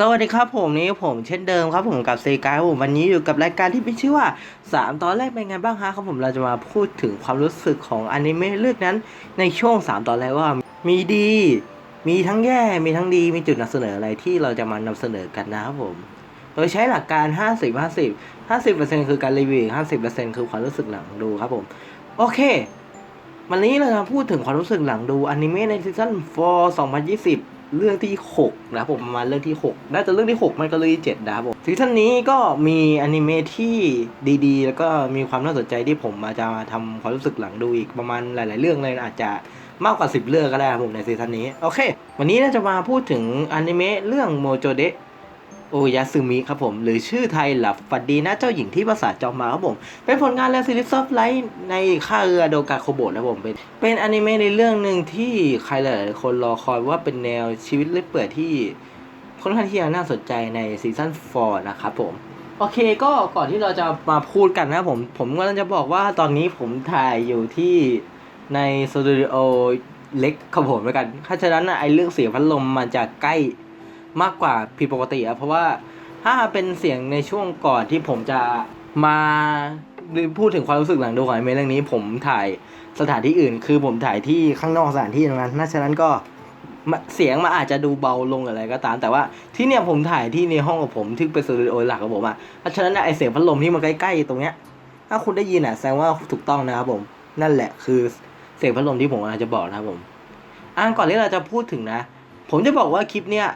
สวัสดีครับผมนี่ผมเช่นเดิมครับผมกับเซกายผมวันนี้อยู่กับรายการที่มีชื่อว่า 3 ตอนแรกเป็นไงบ้างฮะครับผมเราจะมาพูดถึงความรู้สึกของอนิเมะเรื่องนั้น ในช่วง 3 ตอนแรกว่ามีดี มีทั้งแย่ มีทั้งดีมีจุดนำเสนออะไรที่เราจะมานำเสนอกันนะครับผม โดยใช้หลักการ 50 50 50%คือการรีวิว 50%คือความรู้สึกหลังดูครับผม โอเค วันนี้เราจะพูดถึงความรู้สึกหลังดูอนิเมะในซีซั่น4 2020เรื่องที่ 6 นะผมประมาณเรื่องที่ 6 น่าจะเรื่องที่ 6 มันก็เรื่องที่7นะครับผมซีซั่นนี้ก็มีอนิเมะที่ดีๆ แล้วก็มีความน่าสนใจที่ผมมาจะมาทำความรู้สึกหลังดูอีกประมาณหลาย ๆ เรื่องเลยอาจจะมากกว่า 10 เรื่องก็ได้ครับผมในซีซั่นนี้ โอเค วันนี้เราจะมาพูดถึงอนิเมะเรื่องโมโจเดะ โอยาซึมิครับผม หรือชื่อไทยหลับฝันดีนะเจ้าหญิงที่ประสาทจอมมาครับผม เป็นผลงานและซีรีส์ซอฟไลท์ในค่าเรือโดกาโคโบะนะผมเป็นเป็นอนิเมะในเรื่องหนึ่งที่ใครหลายๆคนรอคอยว่าเป็นแนวชีวิตเลื่อยเปื่อยที่ค่อนข้างที่จะน่าสนใจในซีซั่น4นะครับผมโอเคก็ก่อนที่เราจะมาพูดกันนะผม ผมกำลังจะบอกว่าตอนนี้ผมถ่ายอยู่ที่ในสตูดิโอเล็กครับผมแล้วกันถ้าฉะนั้นนะไอเรื่องเสียงพัดลมมันจะใกล้ มากกว่าผิดปกติอะเพราะว่าถ้าเป็นเสียงในช่วงก่อนที่ผมจะมาพูดถึงความรู้สึกหลังดูของไอเมะเรื่องนี้ ผมถ่ายสถานที่อื่น คือผมถ่ายที่ข้างนอกสถานที่ตรงนั้นน่าฉะนั้นก็เสียงมันอาจจะดูเบาลงอะไรก็ตาม แต่ว่าที่เนี่ยผมถ่ายที่ในห้องกับผมที่เป็นสตูดิโอหลักของผมอะเพราะฉะนั้นไอเสียงพัดลมที่มันใกล้ๆตรงเนี้ย ถ้าคุณได้ยินอะแสดงว่าถูกต้องนะครับผม นั่นแหละคือเสียงพัดลมที่ผมกำลังจะบอกนะครับผมอ่าก่อนที่เราจะพูดถึงนะ ผมจะบอกว่าคลิปเนี้ย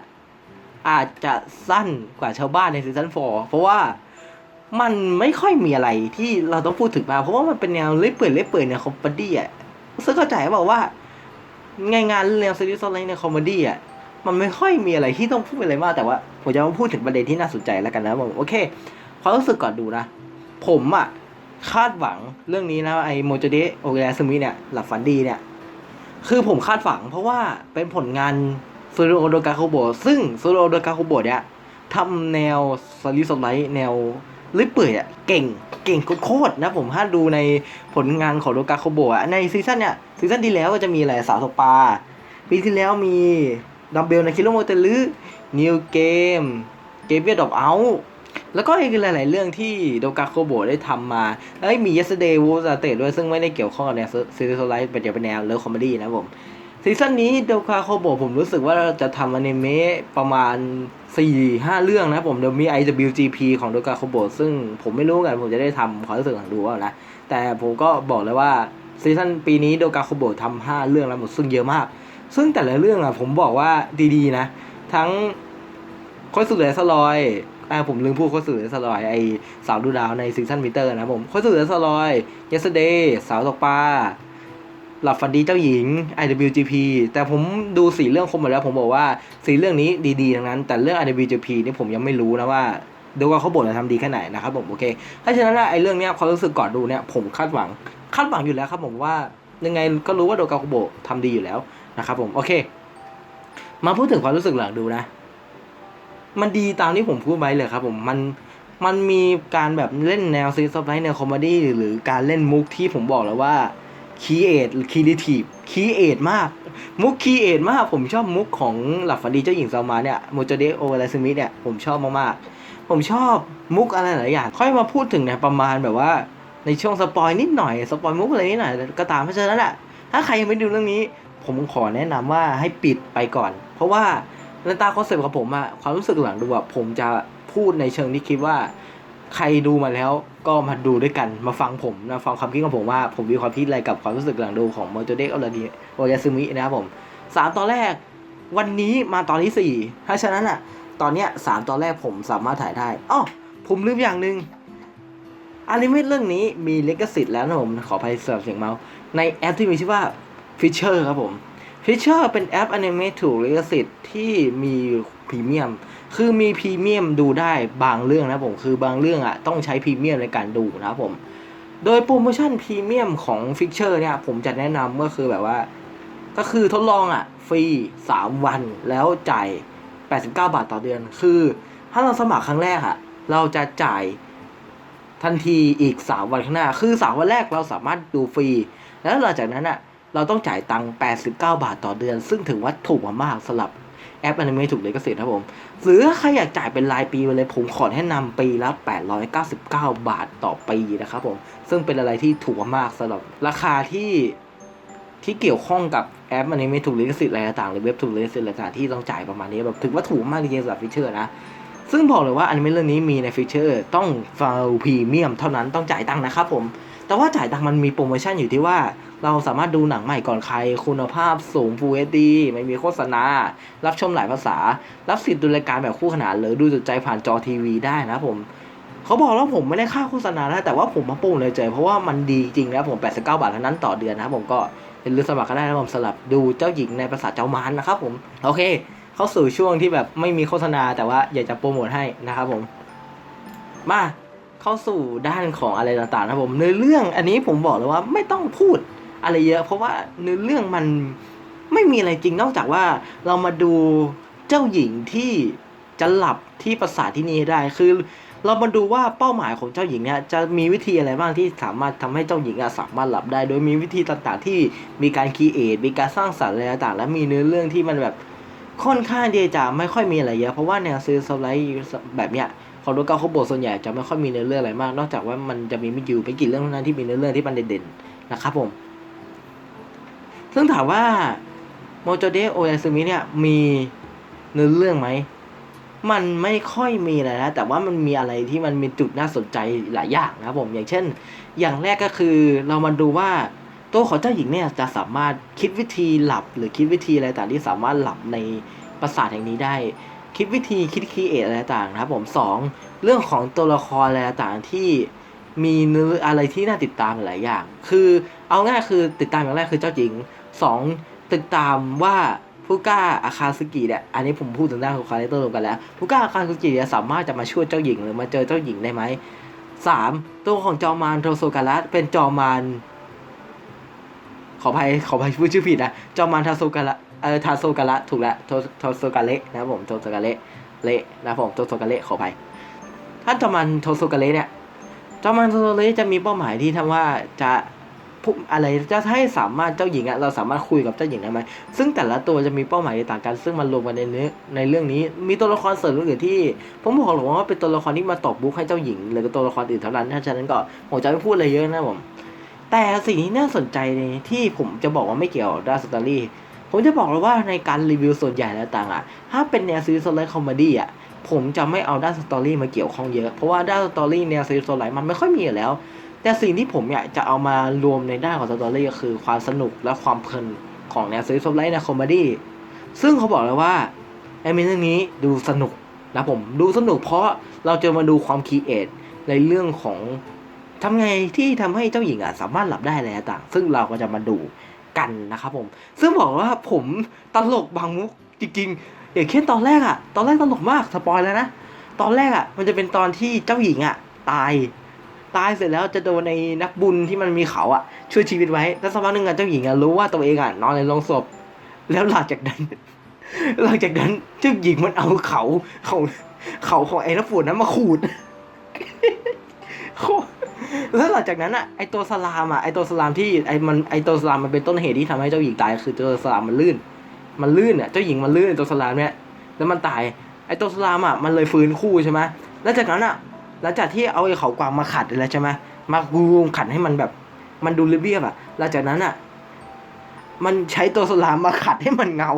อาจจะสั้นกว่าชาวบ้านในซีซั่น4เพราะว่ามันไม่ค่อยมีอะไรที่เราต้องพูดถึงมา เพราะว่ามันเป็นแนวเล่ยเปื่อยเล่ยเปื่อยในคอมเมดี้อะซึ่งเข้าใจบอกว่า งานงานแนวซีรีส์อะไรในคอมเมดี้อะมันไม่ค่อยมีอะไรที่ต้องพูดอะไรมากแต่ว่าผมจะมาพูดถึงประเด็นที่น่าสนใจแล้วกันนะผมโอเคความรู้สึกก่อนดูนะ ผมอะคาดหวังเรื่องนี้นะไอ้โมจเดโอเกะซึมิเนี่ยหลับฝันดีเนี่ย คือผมคาดหวังเพราะว่าเป็นผลงาน ซูโรโดกาโคโบซึ่งซูโรโดกาโคโบเนี่ยทำแนวสลิสไลท์แนวลิเปื่อยอะเก่งเก่งโคตรๆนะผมถ้าดูในผลงานของโดกาโคโบอะในซีซั่นเนี่ยซีซั่นที่แล้วจะมีอะไรสาวสปา ปีที่แล้วมีดัมเบลในคิโลโมเตลือนิวเกมเกมเบียดอบเอาแล้วก็อีกหลาย ๆ เรื่องที่โดกาโคโบได้ทำมาแล้วมี Yesterday w o s a t e ด้วยซึ่งไม่ได้เกี่ยวข้องกับแนวซีรีส์ไลท์เป็นเดียวเป็นแนวเลิฟคอมเมดี้นะผม ซีซั่นนี้โดคาโคโบผมรู้สึกว่าจะทำอนิเมะประมาณ 4-5 เรื่องนะผมเดี๋ยวมี IWGP ของโดคาโคโบซึ่งผมไม่รู้กันผมจะได้ทำความรู้สึกหลังดูว่านะ แต่ผมก็บอกเลยว่าซีซั่นปีนี้โดกาโคโบทำ5เรื่องแล้วหมดซึ่งเยอะมาก ซึ่งแต่ละเรื่องอะผมบอกว่าดีๆนะ ทั้งโคสุเดสลอยอ่าผมลืมพูดโคสุเดสลอยไอสาวดูดาวในซีซั่นมิเตอร์นะผมโคสุเดสลอย Yesterday สาวตกปลา หลับฝันดีเจ้าหญิง IWGP แต่ผมดูสี่เรื่องครบหมดแล้ว ผมบอกว่าสี่เรื่องนี้ดีๆทั้งนั้น แต่เรื่อง IWGP นี่ผมยังไม่รู้นะว่าดูว่าเขาบทจะทำดีแค่ไหนนะครับผมโอเคถ้าฉะนั้นไอ้เรื่องเนี้ยความรู้สึกก่อนดูเนี่ยผมคาดหวังคาดหวังอยู่แล้วครับผมว่ายังไงก็รู้ว่าโดกาโคโบะทำดีอยู่แล้วนะครับผมโอเค มาพูดถึงความรู้สึกหลังดูนะ มันดีตามที่ผมพูดไว้เลยครับผมมันมันมีการแบบเล่นแนวซีซับไลท์แนวคอมเมดี้หรือการเล่นมุกที่ผมบอกแล้วว่า คีเอทคีรีทีฟคีเอทมาก มุกคีเอทมาก ผมชอบมุกของหลับฝันดีเจ้าหญิงซามาเนี่ยโมโจเดโอเวลซึมิเนี่ยผมชอบมากๆ ผมชอบมุกอะไรหลายอย่าง ค่อยมาพูดถึงเนี่ยประมาณแบบว่าในช่วงสปอยนิดหน่อยสปอยมุกอะไรนิดหน่อยก็ตามเพราะฉะนั้นแหละถ้าใครยังไม่ดูเรื่องนี้ ผมขอแนะนำว่าให้ปิดไปก่อน เพราะว่าในตาคอนเซ็ปต์ของผมอะความรู้สึกหลังดูอะผมจะพูดในเชิงที่คิดว่า ใครดูมาแล้วก็มาดูด้วยกันมาฟังผมนะฟังความคิดของผมว่าผมมีความคิดอะไรกับความรู้สึกหลังดูของโมโจเดะออร์ดีโอยาซึมินะครับผมสามตอนแรกวันนี้มาตอนที่สี่ถ้าฉะนั้นอะ ตอนเนี้ยสามตอนแรกผมสามารถถ่ายได้อ๋อผมลืมอย่างหนึ่งอนิเมะเรื่องนี้มีเลกสิทธิ์แล้วนะผมขออภัยสำหรับเสียงเมาส์ในแอปที่มีชื่อว่า Fisher ครับผม Fisher เป็นแอปอนิเมะถูกลิขสิทธิ์ที่มีพรีเมียม คือมีพรีเมียมดูได้บางเรื่องนะผมคือบางเรื่องอะต้องใช้พรีเมียมในการดูนะครับผม โดยโปรโมชั่นพรีเมียมของฟิกเชอร์เนี่ยผมจะแนะนำก็คือแบบว่า ก็คือทดลองอะฟรี 3 วันแล้วจ่าย 89 บาทต่อเดือน คือ ถ้าเราสมัครครั้งแรกอะ เราจะจ่ายทันทีอีก 3 วันข้างหน้า คือ 3 วันแรกเราสามารถดูฟรี แล้วหลังจากนั้นอะเราต้องจ่ายตังค์89 บาทต่อเดือน ซึ่งถือว่าถูกมากสำหรับ แอปอนิเมะถูกเลยก็เสร็จครับผม หรือใครอยากจ่ายเป็นรายปีไปเลยผมขอแนะนำปีละ 899 บาทต่อปีนะครับผม ซึ่งเป็นอะไรที่ถูกมากสำหรับราคาที่ที่เกี่ยวข้องกับแอปอนิเมะถูกลิขสิทธิ์อะไรต่างหรือเว็บถูกลิขสิทธิ์อะไรต่างที่ต้องจ่ายประมาณนี้แบบถือว่าถูกมากจริงๆสำหรับฟิชเชอร์นะซึ่งบอกเลยว่าอนิเมะเรื่องนี้มีในฟีเจอร์ต้องฟาวพรีเมียมเท่านั้นต้องจ่ายตังค์นะครับผม แต่ว่าจ่ายตังค์มันมีโปรโมชั่นอยู่ที่ว่า เราสามารถดูหนังใหม่ก่อนใคร คุณภาพสูง Full HD ไม่มีโฆษณา รับชมหลายภาษา รับสิทธิ์ดูรายการแบบคู่ขนาน หรือดูจุดใจผ่านจอทีวีได้นะผม เขาบอกแล้วผมไม่ได้ค่าโฆษณานะแต่ว่าผมมาโป้งเลยเจอเพราะว่ามันดีจริงนะผม 89 บาทเท่านั้นต่อเดือนนะผมก็อย่าลืมสมัครก็ได้นะผมสำหรับดูเจ้าหญิงในภาษาเจ้ามารนะครับผมโอเค เข้าสู่ช่วงที่แบบไม่มีโฆษณาแต่ว่าอยากจะโปรโมทให้นะครับผม มาเข้าสู่ด้านของอะไรต่างๆนะผมเนื้อเรื่องอันนี้ผมบอกเลยว่าไม่ต้องพูด อะไรเยอะ เพราะว่าเนื้อเรื่องมันไม่มีอะไรจริงนอกจากว่าเรามาดูเจ้าหญิงที่จะหลับที่ปราสาทที่นี่ได้คือ เรามาดูว่าเป้าหมายของเจ้าหญิงเนี่ยจะมีวิธีอะไรบ้างที่สามารถทำให้เจ้าหญิงอะสามารถหลับได้ โดยมีวิธีต่างๆที่มีการคีเอทมีการสร้างสรรค์อะไรต่างๆและมีเนื้อเรื่องที่มันแบบค่อนข้างที่จะไม่ค่อยมีอะไรเยอะเพราะว่าแนวซีรีส์สไลด์แบบเนี้ยของโดเก้าเขาบทส่วนใหญ่จะไม่ค่อยมีเนื้อเรื่องอะไรมาก นอกจากว่ามันจะมีไม่อยู่ไม่กี่เรื่องเท่านั้นที่มีเนื้อเรื่องที่มันเด่นๆนะครับผม ซึ่งถามว่าโมโจเดโอยาซึมิเนี่ยมีเนื้อเรื่องไหม มันไม่ค่อยมีเลยนะ แต่ว่ามันมีอะไรที่มันมีจุดน่าสนใจหลายอย่างนะครับผม อย่างเช่น อย่างแรกก็คือเรามาดูว่าตัวของเจ้าหญิงเนี่ยจะสามารถคิดวิธีหลับ หรือคิดวิธีอะไรต่างที่สามารถหลับในปราสาทแห่งนี้ได้ คิดวิธีคิดคีเอทอะไรต่างนะครับผมสองเรื่องของตัวละครอะไรต่างที่มีเนื้ออะไรที่น่าติดตามหลายอย่าง คือเอาง่ายคือติดตามอย่างแรกคือเจ้าหญิง สองติดตามว่าผู้กล้าอาคาซึกิเนี่ย อันนี้ผมพูดถึงด้านของคาแรคเตอร์รวมกันแล้ว ผู้กล้าอาคาซึกิเนี่ยสามารถจะมาช่วยเจ้าหญิงหรือมาเจอเจ้าหญิงได้ไหมสามตัวของจอมานโทโซการะเป็นจอมานขออภัยขออภัยพูดชื่อผิดนะ จอมานทาโซการะเออทาโซการะถูกแล้วโทโทโซการะนะผมโทโซการะเละนะผมโทโซการะขออภัยท่านจอมานโทโซการะเนี่ยจอมานโทโซการะจะมีเป้าหมายที่ทำว่าจะ อะไรจะให้สามารถเจ้าหญิงอะเราสามารถคุยกับเจ้าหญิงได้ไหมซึ่งแต่ละตัวจะมีเป้าหมายต่างกัน ซึ่งมันรวมกันในเนื้อในเรื่องนี้ มีตัวละครเสริมอื่นที่ ผมบอกหรอกว่าเป็นตัวละครที่มาตอกบุ๊กให้เจ้าหญิงหรือตัวละครอื่นเท่านั้นถ้าฉะนั้นก็ผมจะไม่พูดอะไรเยอะนะผมแต่สิ่งที่น่าสนใจในที่ผมจะบอกว่าไม่เกี่ยวด้านสตอรี่ผมจะบอกเลยว่าในการรีวิวส่วนใหญ่แล้วต่างอะถ้าเป็นแนวซีรีส์โซลไลท์คอมเมดี้อะผมจะไม่เอาด้านสตอรี่มาเกี่ยวข้องเยอะ เพราะว่าด้านสตอรี่แนวซีรีส์โซลไลท์มันไม่ค่อยมีอยู่แล้ว แต่สิ่งที่ผมอยากจะเอามารวมในด้านของสตอรี่ก็คือความสนุกและความเพลินของแนวซีรีส์โซลไลท์ในคอมเมดี้ซึ่งเขาบอกเลยว่าไอ้เมนเรื่องนี้ดูสนุกนะผมดูสนุกเพราะเราจะมาดูความคีเอทในเรื่องของทำไงที่ทำให้เจ้าหญิงอะสามารถหลับได้อะไรต่าง ซึ่งเราก็จะมาดูกันนะครับผม ซึ่งบอกว่าผมตลกบางมุกจริงๆอย่างเช่นตอนแรกอะ ตอนแรกตลกมากสปอยแล้วนะ ตอนแรกอะมันจะเป็นตอนที่เจ้าหญิงอะตาย ตายเสร็จแล้วจะโดนในนักบุญที่มันมีเขาอะช่วยชีวิตไว้ แล้วสักพักหนึ่งอะเจ้าหญิงอะรู้ว่าตัวเองอะนอนในโรงศพ แล้วหลังจากนั้น หลังจากนั้นเจ้าหญิงมันเอาเขาเขาเขาของไอ้นักบุญนั้นมาขูดแล้วหลังจากนั้นอะไอตัวสลามอะไอตัวสลามที่ไอมันไอตัวสลามมันเป็นต้นเหตุที่ทำให้เจ้าหญิงตายคือตัวสลามมันลื่น มันลื่นอะเจ้าหญิงมันลื่นตัวสลามเนี่ยแล้วมันตายไอตัวสลามอะมันเลยฟื้นคู่ใช่ไหมแล้วจากนั้นอะ หลังจากที่เอาไอ้เขากวางมาขัดแล้วใช่ไหมมากูมขัดให้มันแบบ มันดูเรียบๆอะหลังจากนั้นอะ มันใช้ตัวสลามมาขัดให้มันเงา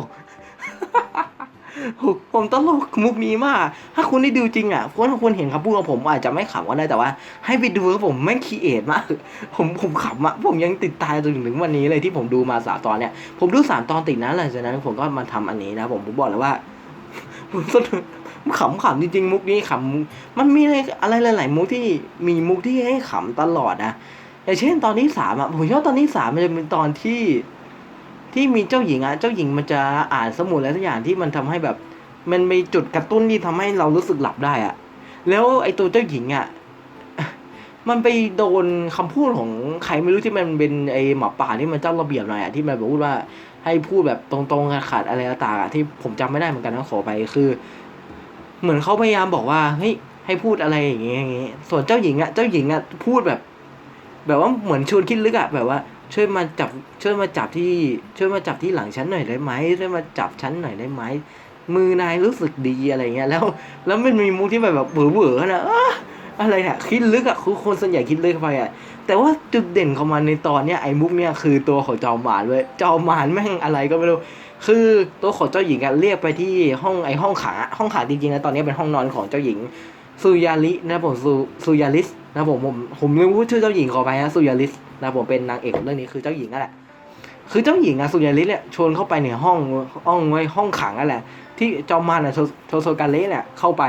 ผมตลกมุกนี้มาก ถ้าคุณได้ดูจริงอะคุณถ้าคุณเห็นคำพูดของผมอาจจะไม่ขำก็ได้แต่ว่า ให้ไปดูครับผมแม่งคีเอทมาก ผมผมขำอะผมยังติดตายจนถึงวันนี้เลยที่ผมดูมาสามตอนเนี่ย ผมดูสามตอนติดนะหลังจากนั้นผมก็มาทำอันนี้นะผมผมบอกเลยว่าผมสนุก ขำขำจริงๆ มุกนี้ขำมันมีอะไรอะไรหลาย ๆ มุกที่มีมุกที่ให้ขำตลอดนะอย่างเช่นตอนที่สามอะผมชอบตอนที่สามมันจะเป็นตอนที่ ที่มีเจ้าหญิงอะเจ้าหญิงมันจะอ่านสมุดอะไรทุกอย่างที่มันทำให้แบบ มันมีจุดกระตุ้นที่ทำให้เรารู้สึกหลับได้อะ แล้วไอ้ตัวเจ้าหญิงอะมันไปโดนคำพูดของใครไม่รู้ที่มันเป็นไอ้หมาป่าที่มันเจ้าระเบียบหน่อยอะที่มันบอกว่าให้พูดแบบตรงๆขาดอะไรต่างๆอะที่ผมจำไม่ได้เหมือนกันนะขอไปคือ เหมือนเขาพยายามบอกว่าเฮ้ยให้พูดอะไรอย่างเงี้ยอย่างเงี้ยส่วนเจ้าหญิงอะเจ้าหญิงอะพูดแบบ แบบว่าเหมือนชวนคิดลึกอะแบบว่า ช่วยมาจับช่วยมาจับที่ ช่วยมาจับที่หลังฉันหน่อยได้ไหมช่วยมาจับฉันหน่อยได้ไหมมือนายรู้สึกดีอะไรเงี้ยแล้ว แล้วมันมีมุกที่แบบแบบเบื่อเบื่อๆนะอะไรเนี่ยคิดลึกอะคือคนส่วนใหญ่คิดลึกไปอะแต่ว่าจุดเด่นของมันในตอนเนี้ยไอ้มุกเนี่ยคือตัวของจอมมารเว้ยจอมมารแม่งอะไรก็ไม่รู้ คือตัวของเจ้าหญิงอะเรียกไปที่ห้องไอห้องขังห้องขังจริงๆนะตอนนี้เป็นห้องนอนของเจ้าหญิงสุยาลินะผมสุสุยาลิสนะผมผมผมลืมพูดชื่อเจ้าหญิงขอไปนะสุยาลิสนะผมเป็นนางเอกของเรื่องนี้คือเจ้าหญิงนั่นแหละคือเจ้าหญิงอะสุยาลิสเนี่ยชวนเข้าไปในห้องห้องไว้ห้องขังนั่นแหละ ที่จอมมารอะโทโซกาเลเนี่ยเข้าไป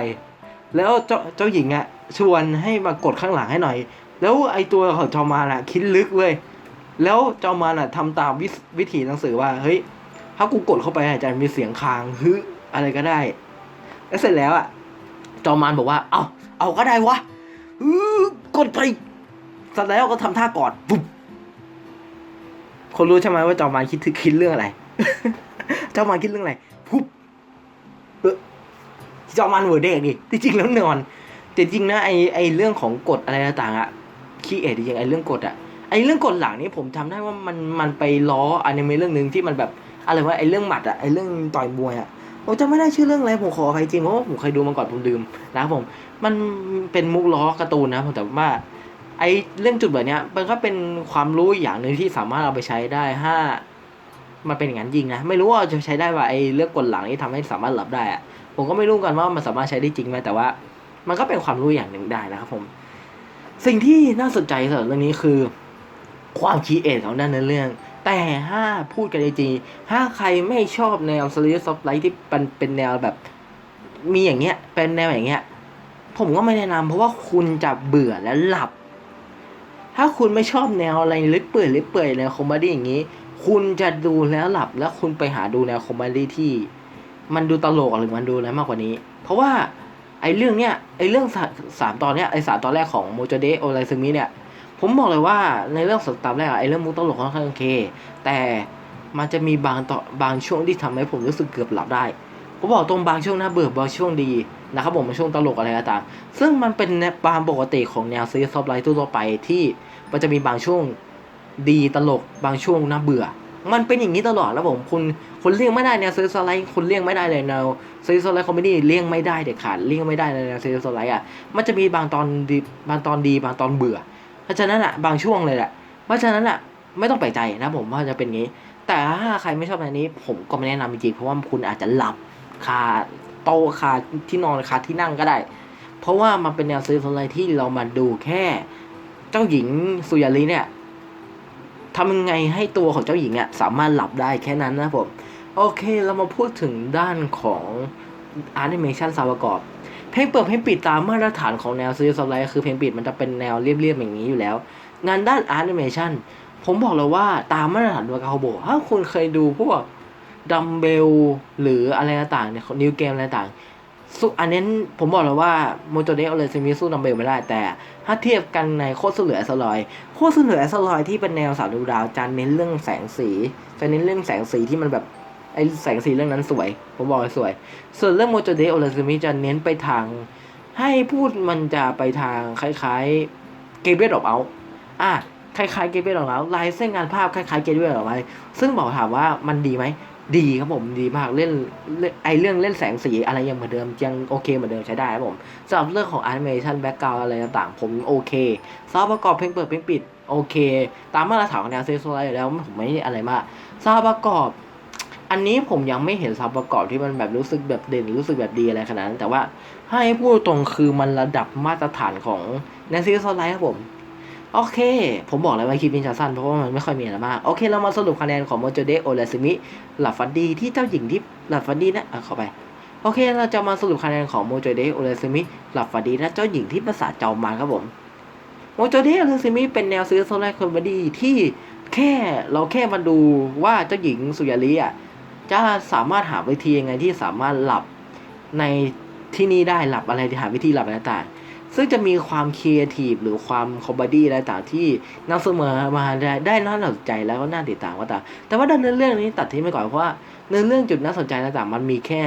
แล้วเจ้าเจ้าหญิงอะชวนให้มากดข้างหลังให้หน่อย แล้วไอตัวของจอมมารอะคิดลึกเว้ยแล้วจอมมารอะทำตามวิวิธีหนังสือว่าเฮ้ย ถ้ากูกดเข้าไปอาจจะมีเสียงค้างฮึอะไรก็ได้ แล้วเสร็จแล้วอะ จอมารบอกว่า เอาเอาก็ได้วะฮึกดไปสแล้วก็ทำท่ากอดปุ๊บคนรู้ใช่ไหมว่าจอมารคิดถึงคิดเรื่องอะไร จอมารคิดเรื่องอะไรปุ๊บจอมันเวอร์เด็กดิที่จริงแล้วนอนแต่จริงนะไอไอเรื่องของกฎอะไรต่างๆอะขี้เอ็ดจริงไอเรื่องกฎอะไอเรื่องกฎหลังนี้ผมจำได้ว่ามันมันไปล้ออนิเมะเรื่องหนึ่งที่มันแบบ อะไรวะไอเรื่องหมัดอะไอเรื่องต่อยมวยอะผมจำไม่ได้ชื่อเรื่องอะไรผมขออภัยจริงเพราะผมเคยดูมาก่อนผมลืมนะครับผม มันเป็นมุกล้อการ์ตูนนะผมแต่ว่าไอเรื่องจุดแบบเนี้ยมันก็เป็นความรู้อย่างหนึ่งที่สามารถเอาไปใช้ได้ถ้ามันเป็นอย่างนั้นจริงนะไม่รู้ว่าจะใช้ได้ว่าไอเรื่องกฎหลังนี้ทำให้สามารถหลับได้อะผมก็ไม่รู้กันว่ามันสามารถใช้ได้จริงไหมแต่ว่า มันก็เป็นความรู้อย่างหนึ่งได้นะครับผม สิ่งที่น่าสนใจสำหรับเรื่องนี้คือ ความคิดเอทของด้านเนื้อเรื่อง แต่ถ้าพูดกันจริงๆถ้าใครไม่ชอบแนว s l i c e of Life ที่เป็นเป็นแนวแบบ มีอย่างเงี้ย เป็นแนวอย่างเงี้ย ผมก็ไม่แนะนำเพราะว่าคุณจะเบื่อและหลับ ถ้าคุณไม่ชอบแนวอะไรลึกเปื่อยลึกเปื่อยแนวคอมเมดี้อย่างนี้ คุณจะดูแล้วหลับ แล้วคุณไปหาดูแนวคอมเมดี้ที่ มันดูตลกหรือมันดูอะไรมากกว่านี้ เพราะว่าไอ้เรื่องเนี้ยไอ้เรื่องสามตอนเนี้ยไอ้สามตอนแรกของโมจเดโอไลซึมิเนี่ย ผมบอกเลยว่าในเรื่องสามตอนแรกอะไอ้เรื่องมุกตลกค่อนข้างโอเค แต่มันจะมีบางต่อบางช่วงที่ทำให้ผมรู้สึกเกือบหลับได้ผมบอกตรงบางช่วงน่าเบื่อบางช่วงดีนะครับผมบางช่วงตลกอะไรก็ตามซึ่งมันเป็นแนวความปกติของแนวซีรีส์ซอฟไลท์ทั่วไปที่มันจะมีบางช่วงดีตลกบางช่วงน่าเบื่อ มันเป็นอย่างนี้ตลอดแล้วผมคุณคุณเลี่ยงไม่ได้แนวซีรีส์ซอฟไลท์คุณเลี่ยงไม่ได้เลยแนวซีรีส์ซอฟไลท์คอมเมดี้เลี่ยงไม่ได้เด็ดขาดเลี่ยงไม่ได้ในแนวซีรีส์ซอฟไลท์อะมันจะมีบางตอนดีบางตอนดีบางตอนเบื่อ เพราะฉะนั้นอะบางช่วงเลยแหละเพราะฉะนั้นอะไม่ต้องแปลกใจนะผมว่าจะเป็นงี้ แต่ถ้าใครไม่ชอบแบบนี้ ผมก็ไม่แนะนำจริงๆเพราะว่าคุณอาจจะหลับคาโต๊ะคาที่นอนคาที่นั่งก็ได้ เพราะว่ามันเป็นแนวซีรีส์อะไรที่เรามาดูแค่ เจ้าหญิงสุยาลีเนี่ยทำยังไงให้ตัวของเจ้าหญิงอะสามารถหลับได้แค่นั้นนะผม โอเคเรามาพูดถึงด้านของแอนิเมชันสาวประกอบ เพลงเปิดเพลงปิดตามมาตรฐานของแนวซีรีส์ไลท์คือเพลงปิดมันจะเป็นแนวเรียบๆอย่างนี้อยู่แล้ว งานด้านแอนิเมชันผมบอกเลยว่าตามมาตรฐานวากาโฮโบถ้าคุณเคยดูพวกดัมเบลหรืออะไรต่างเนี่ยนิวเกมอะไรต่างสู้อันนี้ผมบอกเลยว่าโมโจเดะเลยจะมีสู้ดัมเบลไม่ได้ แต่ถ้าเทียบกันในโคตรเสือสลอยโคตรเสือสลอยที่เป็นแนวสาวดูดาวจะเน้นเรื่องแสงสีจะเน้นเรื่องแสงสีที่มันแบบ ไอแสงสีเรื่องนั้นสวย ผมบอกเลยสวย ส่วนเรื่องโมโจเดโอเลซึมิจะเน้นไปทาง ให้พูดมันจะไปทางคล้ายๆเกเบอร์ดอเอาอะคล้ายๆเกเบอร์ดอเอาลายเส้นงานภาพคล้ายๆเกเบอร์ดอเอาซึ่งบอกถามว่ามันดีไหมดีครับผมดีมากเล่นไอเรื่องเล่นแสงสีอะไรยังเหมือนเดิมยังโอเคเหมือนเดิมใช้ได้ครับผมสำหรับเรื่องของแอนิเมชันแบ็กกราวอะไรต่างๆ ผมโอเคซาวด์ประกอบเพลงเปิดเพลงปิดโอเค ตามมาตรฐานของแนวเซโซไลอยู่แล้วผมไม่อะไรมากซาวด์ประกอบ อันนี้ผมยังไม่เห็นซาวด์ประกอบที่มันแบบรู้สึกแบบเด่นรู้สึกแบบดีอะไรขนาดนั้น แต่ว่าให้พูดตรงคือมันระดับมาตรฐานของแนวเซโซไลครับผม โอเค ผมบอกเลยว่าคลิปนี้จะสั้นเพราะว่ามันไม่ค่อยมีอะไรมาก โอเค เรามาสรุปคะแนนของโมโจเดโอเลซิมิหลับฟันดีที่เจ้าหญิงที่หลับฟันดีนะอะเข้าไปโอเค เราจะมาสรุปคะแนนของโมโจเดโอเลซิมิหลับฟันดีและเจ้าหญิงที่ภาษาจอมมารครับผม โมโจเดโอเลซิมิเป็นแนวซีรีส์โซลาร์คอมเมดี้ที่แค่เราแค่มาดูว่าเจ้าหญิงสุยาลีอะ จะสามารถหาวิธียังไงที่สามารถหลับในที่นี่ได้หลับอะไรหาวิธีหลับอะไรต่างซึ่งจะมีความครีเอทีฟหรือความคอมเมดี้อะไรต่างที่นำเสนอมาได้ได้น่าสนใจแล้วก็น่าติดตามก็ตามแต่ว่าด้านเนื้อเรื่องนี้ตัดทิ้งไปก่อนเพราะว่าเนื้อเรื่องจุดน่าสนใจต่างมันมีแค่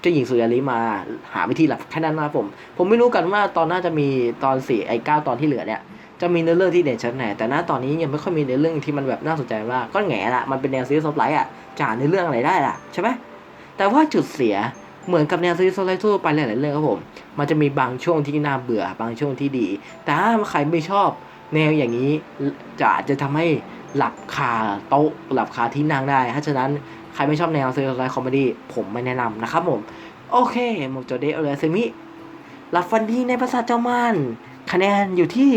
เจ้าหญิงสุยาลิมาหาวิธีหลับแค่นั้นนะผม ผมไม่รู้กันว่าตอนน่าจะมีตอนสี่ไอ้เก้าตอนที่เหลือเนี่ยจะมีเนื้อเรื่องที่เด่นชัดไหนแต่ณตอนนี้ยังไม่ค่อยมีเนื้อเรื่องที่มันแบบน่าสนใจมากก็แง่ละมันเป็นแนวซีรีส์ซอฟไลท์อะ จาเนื้อเรื่องอะไรได้ล่ะใช่ไหมแต่ว่าจุดเสียเหมือนกับแนวซีรีส์ซอฟไลท์ทั่วไปหลายๆเรื่องครับผม มันจะมีบางช่วงที่น่าเบื่อบางช่วงที่ดี แต่ถ้าใครไม่ชอบแนวอย่างนี้จะอาจจะทำให้หลับคาโต๊ะหลับคาที่นั่งได้ถ้าฉะนั้นใครไม่ชอบแนวซีรีส์ซอฟไลท์คอมเมดี้ผมไม่แนะนำนะครับผม โอเคโมโจเดอเลยเซมิหลับฟันดีในภาษาเจ้ามันคะแนนอยู่ที่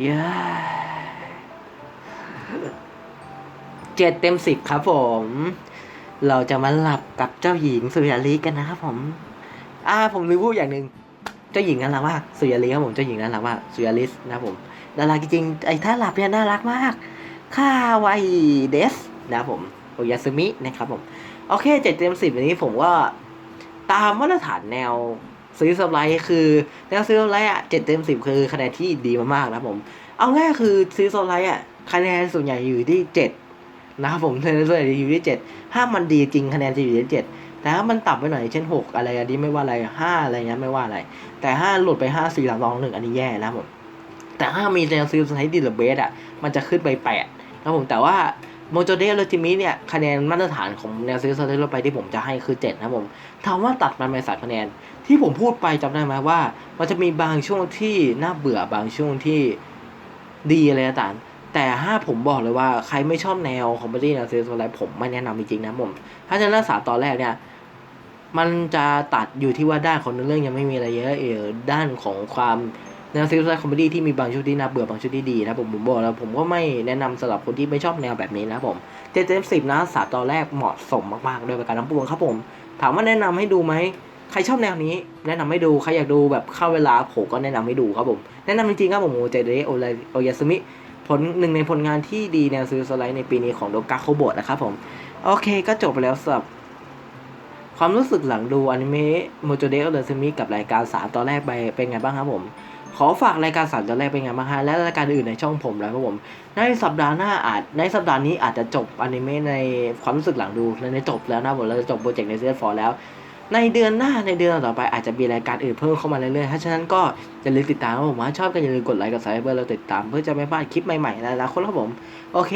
เย้ เจ็ดเต็มสิบครับผม เราจะมาหลับกับเจ้าหญิงสุริยาลีกันนะครับผม อ่าผมลืมพูดอย่างหนึ่งเจ้าหญิงน่ารักมากสุริยาลีครับผมเจ้าหญิงน่ารักมากสุริยาลิสนะครับผมน่ารักจริงไอ้ท่าหลับเนี่ยน่ารักมากคาวายเดสนะครับผมโอยาซึมินะครับผมโอเคเจ็ดเต็มสิบอันนี้ผมว่าตามมาตรฐานแนวซีรีส์สไลท์คือแนวซีรีส์สไลท์อะเจ็ดเต็มสิบคือคะแนนที่ดีมากๆนะครับผม เอาง่ายคือซีรีส์สไลท์อะคะแนนส่วนใหญ่อยู่ที่เจ็ด นะครับผมคะแนส่วนอยู่ที่เจ็ดถ้ามันดีจริงคะแนนจะอยู่ที่เจ็ดแต่ถ้ามันต่ำไปหน่อยเช่นหกอะไรอันนี้ไม่ว่าอะไรห้าอะไรเงี้ยไม่ว่าอะไร แต่ห้าหลุดไปห้าสี่สามสองหนึ่งอันนี้แย่นะครับผม แต่ถ้ามีแนวซีรีส์สไลท์ดีหรือเบสอะมันจะขึ้นไปแปดนะผมแต่ว่าโมโจเดลจิมิเนี่ยคะแนนมาตรฐานของแนวซีรีส์สไลท์ทั่วไปที่ผมจะให้คือเจ็ดนะผมถามว่าตัดมันไปสามคะแนน ที่ผมพูดไปจำได้ไหมว่า มันจะมีบางช่วงที่น่าเบื่อบางช่วงที่ดีอะไรต่าง แต่ถ้าผมบอกเลยว่าใครไม่ชอบแนวคอมเมดี้แนวเซีรีส์อะไรผมไม่แนะนำจริงๆนะผม ถ้าจะรักษาตอนแรกเนี่ย มันจะตัดอยู่ที่ว่าด้านของเรื่องยังไม่มีอะไรเยอะเออด้านของความแนวซีรีส์คอมเมดี้ที่มีบางช่วงที่น่าเบื่อบางช่วงที่ดีนะผมผมบอกแล้วผมก็ไม่แนะนำสำหรับคนที่ไม่ชอบแนวแบบนี้นะผมเจ็ดเต็มสิบนะสาตอนแรกเหมาะสมมากๆด้วยประการทั้งปวงครับผม ถามว่าแนะนำให้ดูไหมใครชอบแนวนี้ แนะนำให้ดูใครอยากดูแบบเข้าเวลาผมก็แนะนำให้ดูครับผมแนะนำจริงๆครับผมโอเจเดโอไลโอยาสมิ ผลหนึ่งในผลงานที่ดีแนวซีรีส์สไลด์ในปีนี้ของโดกาโคโบะนะครับผม โอเคก็จบไปแล้วสำหรับความรู้สึกหลังดูอนิเมะโมโจเดโอเลซึมิกับรายการ 3 ตอนแรกไปเป็นไงบ้างครับผม ขอฝากรายการ 3 ตอนแรกเป็นไงบ้างฮะและรายการอื่นในช่องผมแล้วครับผม ในสัปดาห์หน้าอาจในสัปดาห์นี้อาจจะจบอนิเมะในความรู้สึกหลังดูและในจบแล้วนะผมเราจะจบโปรเจกต์ในเซีรีส์ฟอร์แล้ว ในเดือนหน้าในเดือนต่อไปอาจจะมีรายการอื่นเพิ่มเข้ามาเรื่อยๆถ้าฉะนั้นก็อย่าลืมติดตามครับผมว่าชอบก็อย่าลืมกดไลค์กดซับสไครต์เราติดตามเพื่อจะไม่พลาดคลิปใหม่ๆในอนาคตครับผม โอเค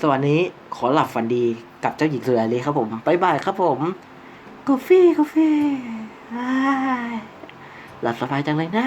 สวัสดีขอหลับฝันดีกับเจ้าหญิงสุริยาลีครับผมบ๊ายบายครับผมกาแฟกาแฟอ้ายหลับสบายจังเลยนะ